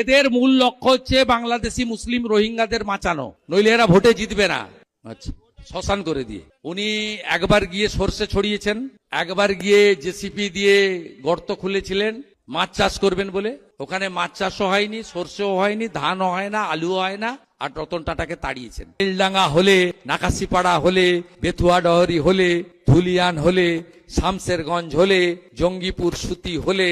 এদের মূল লক্ষ্য হচ্ছে বাংলাদেশি মুসলিম রোহিঙ্গাদের বাঁচানো। নইলে এরা ভোটে জিতবে না। আচ্ছা শ্মশান করে দিয়ে। উনি একবার গিয়ে সর্ষে ছড়িয়েছেন, একবার গিয়ে জেসিপি দিয়ে গর্ত খুলেছিলেন, মাছ চাষ করবেন বলে। ওখানে মাছ চাষও হয়নি, সর্ষেও হয়নি, ধানও হয় না, আলুও হয় না, আর রতন টাটাকে তাড়িয়েছেন। বেলডাঙ্গা হলে, নাকাশিপাড়া হলে, বেথুয়া ডহরি হলে, ধুলিয়ান হলে, শামসেরগঞ্জ হলে, জঙ্গিপুর সুতি হলে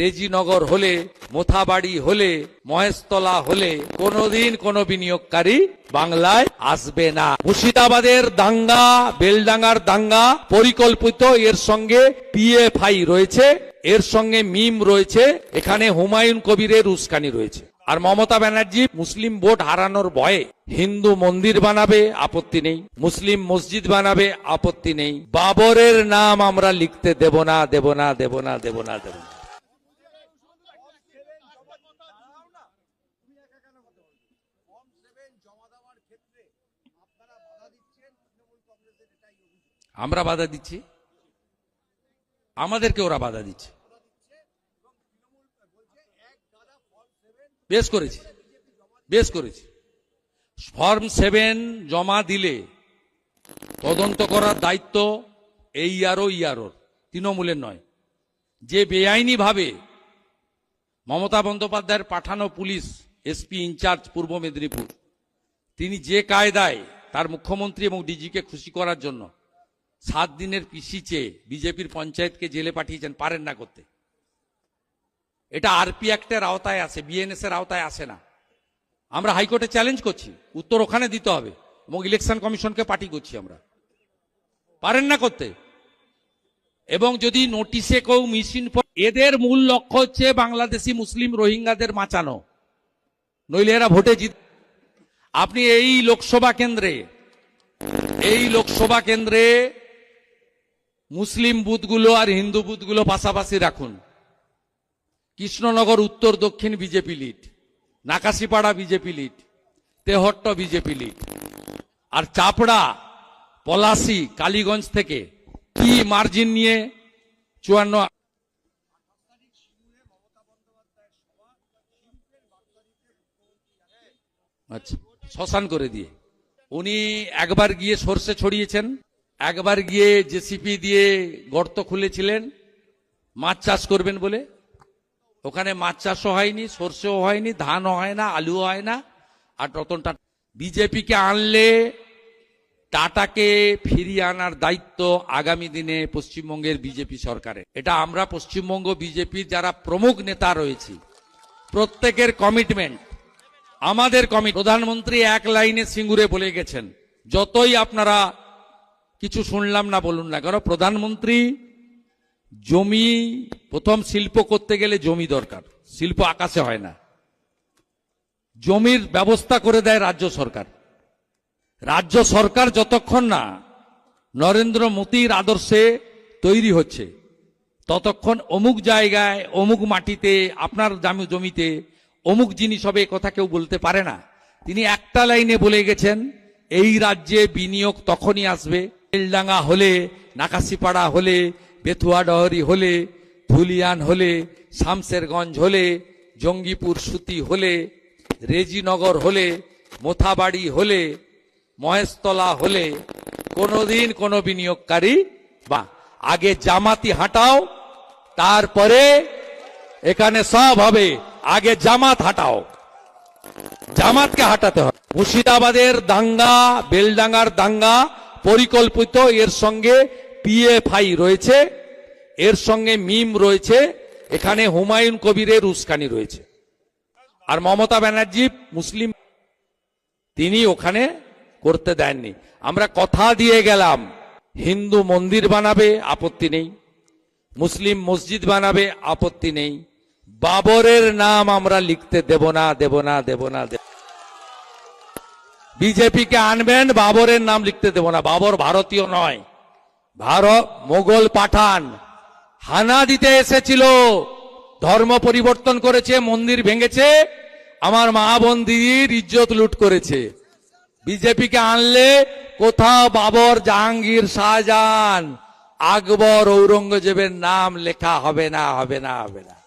রেজিনগর হলে, মোথাবাড়ি হলে, মহেশতলা হলে কোনোদিন কোনো বিনিয়োগকারী বাংলায় আসবে না। মুর্শিদাবাদের দাঙ্গা, বেলডাঙ্গার দাঙ্গা পরিকল্পিত, এর সঙ্গে পিএফআই রয়েছে, এর সঙ্গে মিম রয়েছে, এখানে হুমায়ুন কবিরের উস্কানি রয়েছে। আর মমতা ব্যানার্জি মুসলিম ভোট হারানোর ভয়ে হিন্দু মন্দির বানাবে, আপত্তি নেই। মুসলিম মসজিদ বানাবে, আপত্তি নেই। বাবরের নাম আমরা লিখতে দেব না দেব না দেব না দেব না দেব না। আমরা বাধা দিচ্ছি। আমাদেরকে ওরা বাধা দিচ্ছে। বেশ করেছি। বেশ করেছি। ফর্ম সেভেন জমা দিলে তদন্ত করার দায়িত্ব এই ইয়ারও ইয়ারোর তৃণমূলের নয়। যে বেআইনি ভাবে মমতা বন্দ্যোপাধ্যায়ের পাঠানো পুলিশ এসপি ইনচার্জ পূর্ব মেদিনীপুর, তিনি যে কায়দায় তার মুখ্যমন্ত্রী এবং ডিজিকে খুশি করার জন্য সাত দিনের পিসি চেয়ে বিজেপির পঞ্চায়েতকে জেলে পাঠিয়েছেন, পারেন না করতে। এটা আরপি অ্যাক্টের আওতায় আসে বিএনএস এর আওতায় আসে না। আমরা হাইকোর্টে চ্যালেঞ্জ করছি, উত্তর ওখানে দিতে হবে এবং ইলেকশন কমিশনকে পার্টি করছি আমরা। পারেন না করতে। এবং যদি নোটিশে কেউ মিসিন এদের মূল লক্ষ্য হচ্ছে বাংলাদেশি মুসলিম রোহিঙ্গাদের বাঁচানো। নইলে এরা ভোটে জিত আপনি এই লোকসভা কেন্দ্রে, এই লোকসভা কেন্দ্রে মুসলিম বুথগুলো আর হিন্দু বুথগুলো পাশাপাশি রাখুন। কৃষ্ণনগর, উত্তর, দক্ষিণ BJP lead, Nakashipara BJP lead, Tehatta BJP lead. আর চাপড়া, পলাশি, কালীগঞ্জ থেকে কি মার্জিন নিয়ে চুয়ান্ন আচ্ছা। শ্মশান করে দিয়ে। উনি একবার গিয়ে সর্ষে ছড়িয়েছেন, একবার গিয়ে জেসিপি দিয়ে গর্ত খুলেছিলেন, মাছ চাষ করবেন বলে। ওখানে মাছ চাষও হয়নি, সর্ষেও হয়নি, ধানও হয় না, আলুও হয় না। আর রতন টাটা বিজেপিকে আনলে টাটাকে ফিরিয়ে আনার দায়িত্ব আগামী দিনে পশ্চিমবঙ্গের বিজেপি সরকারের। এটা আমরা পশ্চিমবঙ্গ বিজেপির যারা প্রমুখ নেতা রয়েছি, প্রত্যেকের কমিটমেন্ট আমাদের কমিটি প্রধানমন্ত্রী এক লাইনে সিঙ্গুরে বলে গেছেন, যতই আপনারা কিছু শুনলাম না বলুন না কেন, প্রধানমন্ত্রী, জমি, প্রথম শিল্প করতে গেলে জমি দরকার, শিল্প আকাশে হয় না। জমির ব্যবস্থা করে দেয় রাজ্য সরকার। রাজ্য সরকার যতক্ষণ না নরেন্দ্র মোদীর আদর্শে তৈরি হচ্ছে, ততক্ষণ অমুক জায়গায়, অমুক মাটিতে, আপনার জমিতে অমুক জিনিস হবে কথা কেউ বলতে পারে না। তিনি একটা লাইনে বলে গেছেন, এই রাজ্যে বিনিয়োগ তখনই আসবে। বেলডাঙ্গা হলে, নাকাশিপাড়া হলে, বেথুয়া ডহরি হলে, ধুলিয়ান হলে, শামসেরগঞ্জ হলে, জঙ্গিপুর সুতি হলে, রেজিনগর হলে, মোথাবাড়ি হলে, মহেশতলা হলে, কোনোদিন কোনো বিনিয়োগকারী বা আগে জামাতি হাঁটাও, তারপরে এখানে সব হবে। আগে জামাত হাটাও। জামাতকে হাটাতে হবে। মুর্শিদাবাদের দাঙ্গা, বেলডাঙ্গার দাঙ্গা পরিকল্পিত। এর সঙ্গে পিএফআই রয়েছে। এর সঙ্গে মিম রয়েছে। এখানে হুমায়ুন কবিরের উস্কানি রয়েছে। আর মমতা ব্যানার্জি মুসলিম, তিনি ওখানে করতে দেননি। আমরা কথা দিয়ে গেলাম। হিন্দু মন্দির বানাবে, আপত্তি নেই। মুসলিম মসজিদ বানাবে, আপত্তি নেই। বাবরের নাম আমরা লিখতে দেব না দেব না দেব না, দেব বিজেপিকে আনবেন, বাবরের নাম লিখতে দেব না। বাবর ভারতীয় নয়। ভারত মোগল পাঠান। হানা দিতে এসেছিল। ধর্ম পরিবর্তন করেছে, মন্দির ভেঙেছে। আমার মা বোন দিদির ইজ্জত লুট করেছে। বিজেপিকে আনলে কোথাও বাবর, জাহাঙ্গীর, শাহজাহান, আকবর, ঔরঙ্গজেবের নাম লেখা হবে না হবে না হবে না।